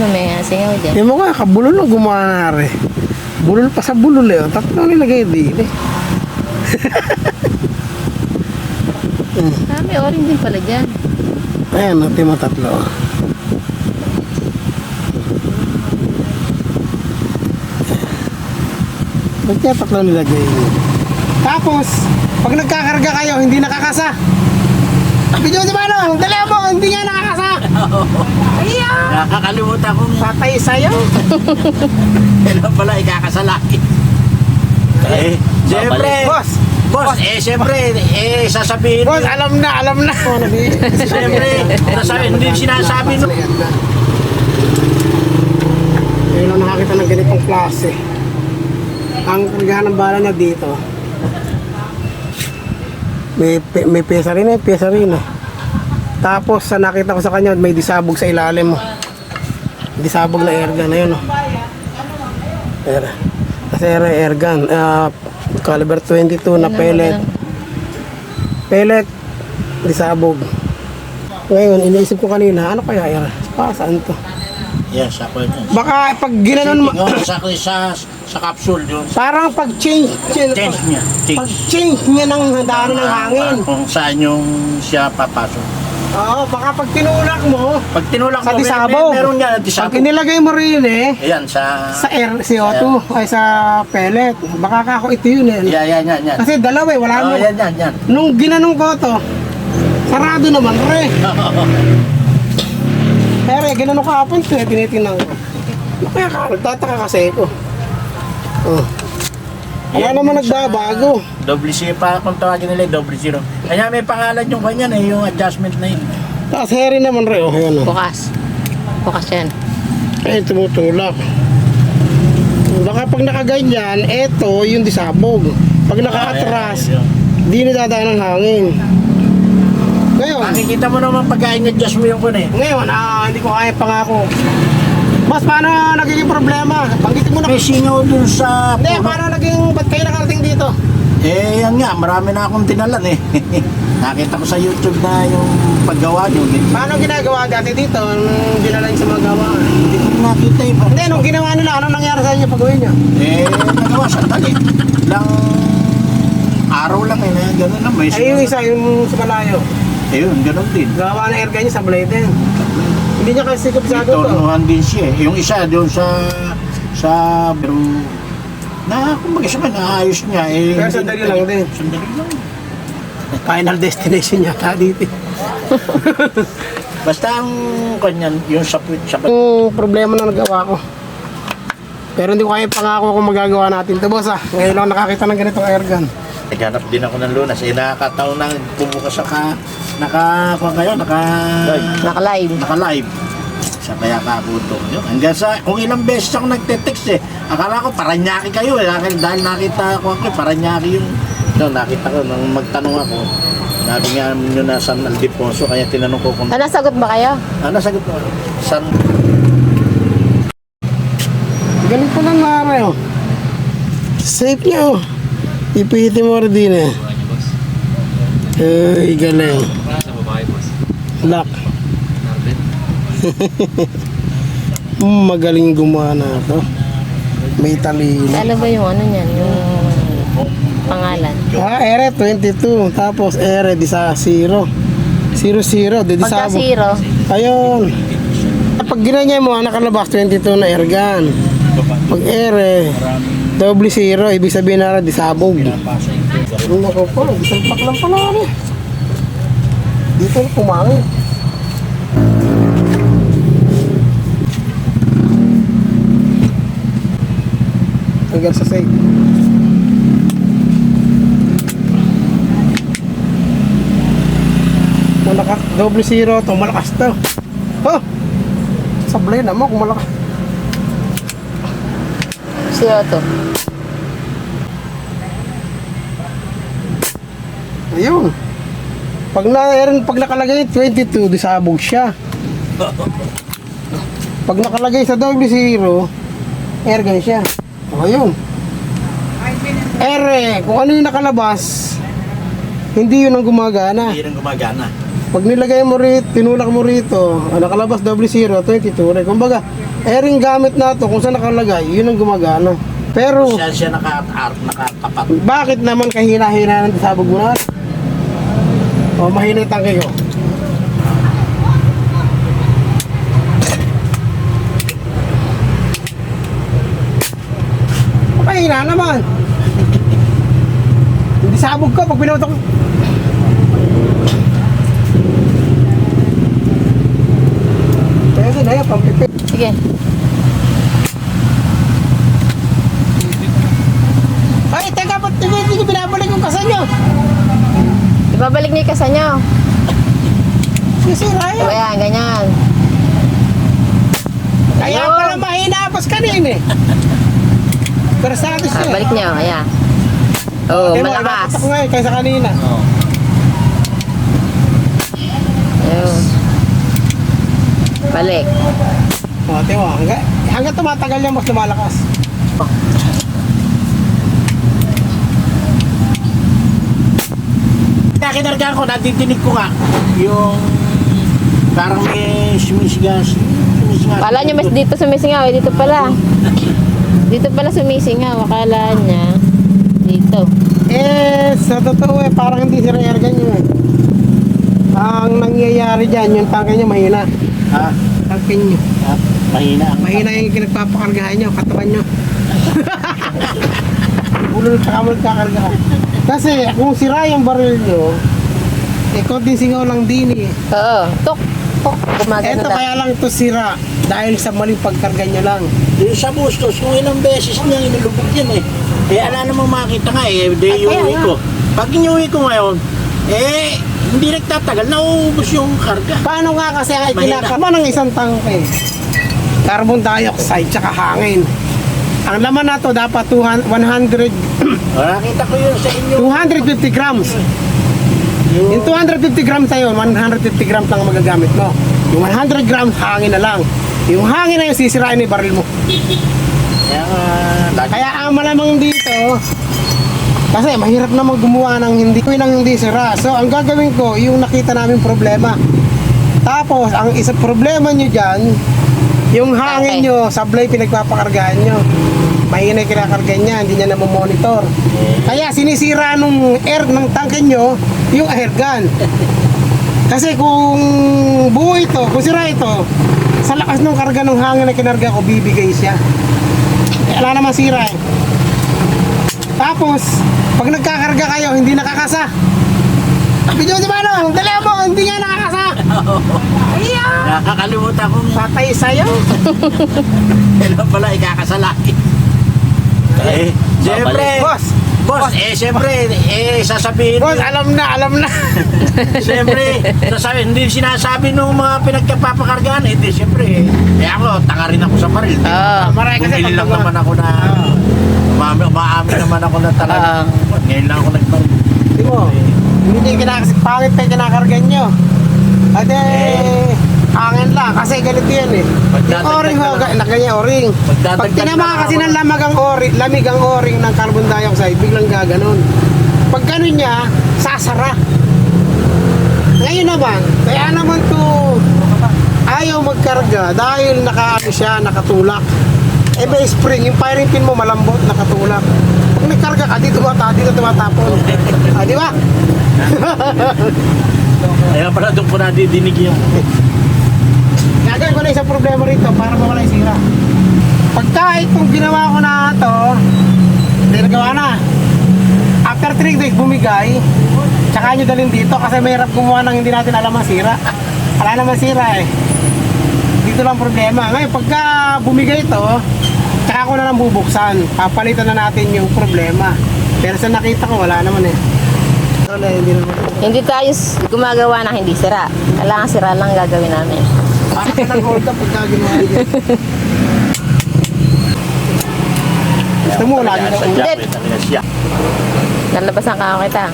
Mamaya, singaw dyan. Yung mga kabulol ang gumana rin. Bulol pa sa bulol eh. oh. Tatlo nilagay din eh. Ah, may orange din pala dyan. Ayan, natin mo tatlo. Ba't kaya tatlo nilagay? Tapos, pag nagkakarga kayo, hindi nakakasa. Video si Mano, dali mo, hindi nga nakakasa. Nakakalimutan kong Patay sa'yo. kailan pala ikakasalaki. Eh, siyempre. Boss, Boss, eh, siyempre, eh, sasabihin boss, alam na, alam na. Siyempre, sasabihin, hindi sinasabi no. Ngayon lang nakakita ng ganitong klase. Ang kargahan ng bala niya dito. May, may pesa rin eh, pesa rin eh. Tapos sa nakita ko sa kanya, may disabog sa ilalim mo. Disabog na airgun, ayun oh. Ayan. Kasi air, airgun, ah, caliber 22 na pellet. Pellet, disabog. Ngayon, iniisip ko kanina, ano kaya air? Para saan to? Yes, ako yun. Baka pag ginanon mo, Tingnan sa, sa, capsule yun. Parang pag change, change, Change niya. pag Change. change niya ng daan ng hangin. Kung saan yung siya papasok. Oo, baka pag tinulak mo, Pag tinulak sa mo, may- disabog. may- meron nga Pag disabog. inilagay mo rin eh, Ayan, sa... sa air, CO2, ay sa pellet. Baka kako ito yun eh. Yan, yan, yan, yan. Kasi dalawa eh, wala Oh, mo. yan, yan, yan. Nung ginanong ko to, sarado naman re. Pero eh, ginanong ko hapon ito eh, tinitingnan ko. Ano kaya ka? Nagtataka kasi ako. Oh. Wala Yan, naman nagbabago. Double zero pa, kung tawagin nila, double zero. Kaya may pangalan yung kanya na yung adjustment na yun. Tapos heri naman re, oh, yan oh. Bukas. Bukas yan. Ay, tumutulak. Baka pag nakaganyan, eto yung disabog. Pag nakaatras, Ayan, di nadadaan ng hangin. Ngayon, Makikita mo naman pag adjust mo yung kun eh. ngayon, ah, hindi ko kaya pangako. Mas paano nagiging problema? Banggitin mo na. May singaw dun sa... Hindi, paano naging, ba't kayo nakarating dito? Eh, yan nga, marami na akong tinalan eh. Nakita ko sa YouTube na yung paggawa nyo. Eh. Paano ginagawa dati dito? Nung dinala niyo sa mga gawa? Hindi ko nakita eh. Hindi, nung ginawa nila, ano nangyari sa inyo pag uwi niyo? Eh, nagawa sandali. Lang araw lang eh, na gano'n na may Ay, yung isa, yung sa malayo. Eh, yun, gano'n din. Gawa na air niya sa blade din. Hindi niya kasi kabisado to. Tornuhan din siya eh. Yung isa doon sa sa pero na kumbaga siya man naayos niya eh. Pero sandali lang din. Sandali lang. Final destination niya dito. Basta ang kanyan, yung sa sa Yung problema na nagawa ko. Pero hindi ko kaya pangako kung magagawa natin ito, boss ah. Ngayon lang nakakita ng ganitong airgun. Naghanap din ako ng lunas. Eh, nakakataon na bumukas ka, naka, kung kayo, naka, Naka-live. naka-live. Sa kaya kakuto. Yun. Hanggang sa, kung ilang beses ako nagte-text eh. Akala ko paranyaki kayo eh. Dahil, dahil nakita ko ako eh, paranyaki yung, no, nakita ko nung magtanong ako. Sabi nga nyo na San Aldefonso, kaya tinanong ko kung, Ah, nasagot ba kayo? ano sagot mo? San, Ganito lang mare oh. Safe niya oh. Ipihitin mo rin din eh. Ay, galing. Lock. Hmm, magaling gumawa na ito. May talino. Ano ba yung ano niyan? Yung pangalan. Ah, ere 22. Tapos ere di sa 0. 0 0, di di Pagka sa zero, Ayun. Pag ginanya mo, nakalabas 22 na airgun. Pag ere, double zero, ibig sabihin na disabog. Ano ko po, disalpak lang pala ano. Dito na pumangit. Hanggang sa safe. Kung naka double zero to, malakas to. Oh! Sablay naman kung malakas. zero to. Ayun. Pag na pag nakalagay 22, disabog siya. Pag nakalagay sa double zero, airgun siya. O, ayun. Ere, kung ano yung nakalabas, hindi yun ang gumagana. hindi rin gumagana. Pag nilagay mo rito, tinulak mo rito, ah, nakalabas double zero, 22. Rin. Kumbaga, Airing gamit na to, kung saan nakalagay, yun ang gumagana. Pero, Siya siya nakatapat. bakit naman kahina-hina ng sabog mo na? O, mahina yung tangke ko. Mahina naman. Hindi sabog ko pag pinutok. Pwede na yan, pampipit. Sige. Ay, teka, ba't hindi binabalik yung kasa nyo? Ibabalik niyo yung kasa niyo. Sisira yan. ayan, ganyan. Kaya Ayun. pala mahinapos kanina eh. Pero sa atin Ah, siya. balik niyo, ayan. Oh, Tingnan mo, malakas. inapatak nga eh, kaysa kanina. Oh. Ayun. Balik. O, mo, hanggang, hanggang tumatagal yan, mas lumalakas. Kinargaan ko, natitinig ko nga. Yung parang may sumisigas. Sumisigas. Akala niyo mas dito sumisingaw, eh, dito pala. Dito pala sumisingaw, akala niya. Dito. Eh, sa totoo eh, parang hindi sira ergan nyo eh. Ang nangyayari dyan, yung tangke nyo mahina. Ha? Tangke nyo. Ha? Mahina Mahina yung pinagpapakargahan nyo, katawan nyo. Bulol ka kamol kakargahan. Kasi kung sira yung baril nyo, eh konting singaw lang din eh. Oo. Tok. Tok. Gumagano Ito na. kaya lang to sira dahil sa maling pagkarga nyo lang. Yung sa bustos, kung ilang beses niya inilubog yan eh. Eh, ala namang makita nga eh, de Ay, kaya nga. ko. Pag inuwi ko ngayon, eh, hindi nagtatagal, nauubos yung karga. Paano nga kasi ang Mahina. itinakama ng isang tangke? Carbon dioxide tsaka hangin. Ang laman na to dapat 200, 100, O, nakita ko yun sa inyo. 250 grams. Yung 250 grams na yun, 150 grams lang ang magagamit mo. Yung 100 grams, hangin na lang. Yung hangin na yung sisirain ni baril mo. Kaya lagi- Kaya ang malamang dito, kasi mahirap naman gumawa ng hindi ko ng hindi sira. So ang gagawin ko, yung nakita namin problema. Tapos ang isa problema nyo dyan, yung hangin Okay. nyo, sablay pinagpapakargaan nyo. Mahina yung kinakarga niya, hindi niya na monitor. Kaya sinisira nung air ng tangke nyo, yung air gun. Kasi kung buo ito, kung sira ito, sa lakas ng karga ng hangin na kinarga ko, bibigay siya. Eh, Wala namang sira eh. Tapos, pag nagkakarga kayo, hindi nakakasa. Video si Manong, dali mo, hindi nga nakakasa. Ayan! nakakalimutan kong Patay sa'yo. kailan pala ikakasalaki. Eh, siyempre, Boss, boss, eh, siyempre, eh, sasabihin boss, alam na, alam na. Siyempre, sasabi, hindi sinasabi nung mga pinagkapapakargaan, eh, di siyempre, eh, ako, tanga rin ako sa baril. Oo. Marami kasi Bumili lang naman ako na, umami, umaamin naman ako na talaga. Ngayon lang ako nagbaril. Hindi mo, hindi niya kinakasip, pangit pa yung kinakarga nyo. At eh, hangin lang, kasi ganito yan eh. Yung o-ring ho, nakanya o-ring. Pag tinama na lang kasi ng lamag ang o-ring, lamig ang o-ring ng carbon dioxide, biglang gaganon. Pag ganun niya, sasara. Ngayon naman, kaya naman to ayaw magkarga dahil nakaano siya, nakatulak. Eh may spring, yung firing pin mo malambot, nakatulak. Pag nagkarga ka, dito tumata, dito tumatapon. ah, di ba? Kaya pala doon ko nadidinig yung, Gagawin ko na isang problema rito para mawala yung sira. Pagka itong ginawa ko na to, hindi nagawa na. After 3 days bumigay, tsaka nyo dalhin dito kasi mahirap gumawa ng hindi natin alam ang sira. Wala naman sira eh. Dito lang problema. Ngayon, pagka bumigay ito, tsaka ko na lang bubuksan. Papalitan na natin yung problema. Pero sa nakita ko, wala naman eh. Wala, hindi naman. Hindi tayo gumagawa na hindi sira. Kailangan sira lang gagawin namin. Parang ka nag-hold up pagka ginawa nyo. Gusto mo, lagi na sa ulit. Siya. Nalabasan ka ako kita.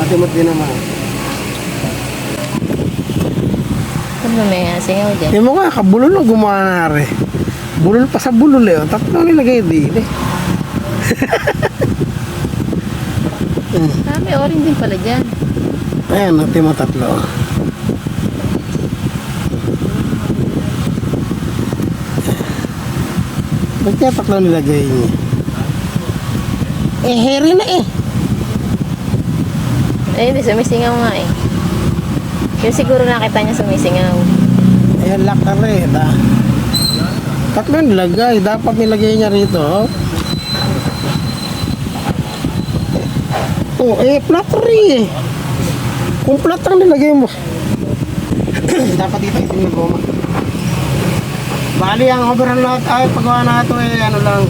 Matimot din naman. Ano may singaw dyan? Yung mo nga, kabulol ang gumawa na rin. Bulol pa sa bulol eh. Tatlo nilagay din eh. Ah, may orange din pala dyan. Ayan, natin mo tatlo. Ba't kaya taklo nilagay niya? Eh, hairy na eh. Eh, hindi, sumisingaw nga eh. Yung siguro nakita niya sumisingaw. Eh, na rin. Ah. Tatlo nilagay. Dapat nilagay niya rito. Oh, oh eh, rin eh. Kung flat ang nilagay mo. Dapat dito itim yung goma. Bali, ang overall lahat ay paggawa na ito eh, ano lang.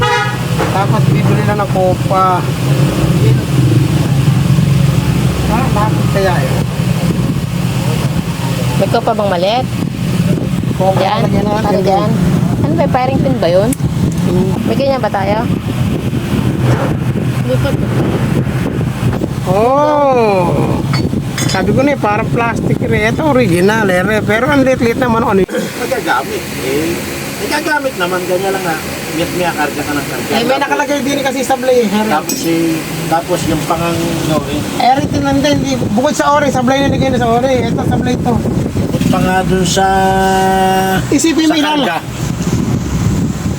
Tapos bibili lang ng kopa. Ah, bakit kaya eh? May ko pa bang maliit? Kopa Yan? lagyan natin. Ano dyan? Ano ba, firing pin ba yun? May ganyan ba tayo? Oh! Sabi ko na eh, parang plastic rin. Ito original eh. Pero ang lit-lit naman ano yun. Magagamit. Eh, nagagamit naman. Ganyan lang na. Miyat miya, karga ka ng karga. Eh, may nakalagay din kasi sablay eh. Tapos eh, tapos yung pangang. Eh, rin tinanda. Hindi, bukod sa ori, sablay na nilagay na sa ori. Ito, sablay ito. Bukod pa nga dun sa Isipin mo sa ilala. karga.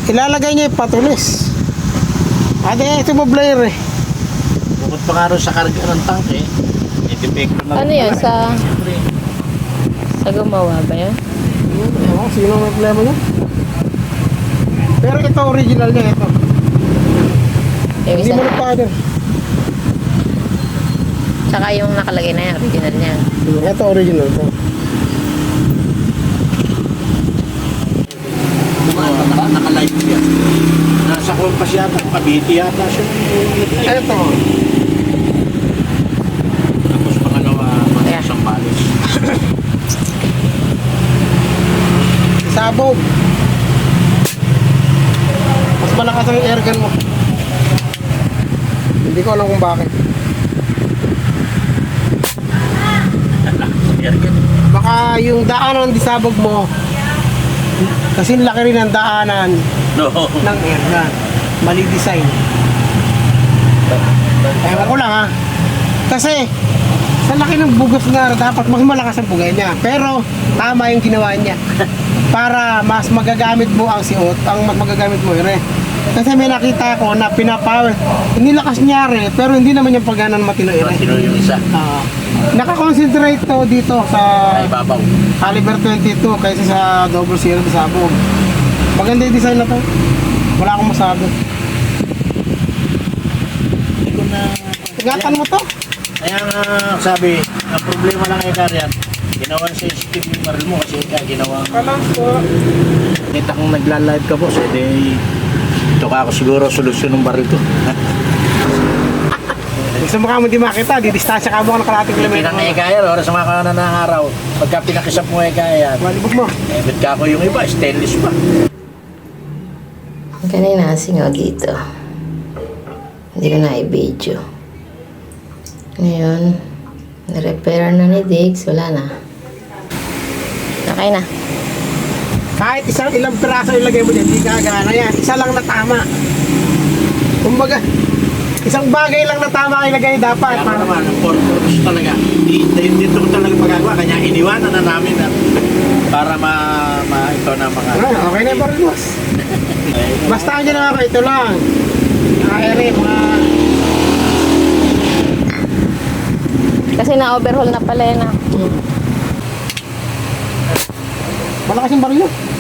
Ilalagay niya yung patulis. Ate, ito mo blare eh. Bukod pa nga dun sa karga ng tangke. Eh, depekto na Ano yun, sa... Sa gumawa ba yun? Ewan, sino may problema niya? Pero ito original niya, ito. Yung Hindi isa. mo nagpa-order. Tsaka yung nakalagay na yan, original niya. Ito original ito. Naka, naka-live yan. Nasa kompas yata, Cavite yata siya. Ito. Tapos pangalawa, mga Yeah. isang balis. Sabog. Mas malakas ang airgun mo. Hindi ko alam kung bakit. Baka yung daanan ng disabog mo, kasi laki rin ang daanan No. ng airgun. Mali design. Ewan ko lang ha. Kasi, sa laki ng bugos nga, dapat mas malakas ang bugay niya. Pero, tama yung ginawa niya. Para mas magagamit mo ang siot, ang magagamit mo ire. Kasi may nakita ko na pinapower. Nilakas niya rin, pero hindi naman yung pagganan matino ire. Sino yung isa? Ah, nakakonsentrate to dito sa Ay, babaw. caliber 22 kaysa sa double zero sa sabog. Maganda yung design na to. Wala akong masabi. Ingatan mo to. Kaya nga sabi, ang problema lang kay Karian, ginawa sa sensitive yung baril mo kasi kaya ginawa Alam ko. Kita kong nagla-live ka boss, eh di ito ka ako siguro solusyon ng baril ko. Gusto mo ka mo di makita, di distansya ka mo ng kalating kilometro. Pinang ikaya, oras sa mga kanan ng araw, pagka pinakisap mo ikaya, Malibog mo. eh ba't ka ako yung iba, stainless pa. Kanina singaw dito. Hindi ko na i-video. Ngayon, na-repair na ni Diggs. Wala na. Okay na. Kahit isang ilang piraso ilagay mo dyan, di gagana yan. Isa lang na tama. Kumbaga, isang bagay lang na tama ang ilagay dapat. Kaya naman, ang purpose talaga, di, di, dito ko talaga magagawa, kanya iniwanan na namin na para ma, ma ito na mga... Ah, okay na yung baril boss. Eh, Basta ang ginawa ko, ito lang. Ere, mga... Kasi na-overhaul na pala yan ah. Malakas yung baril yun.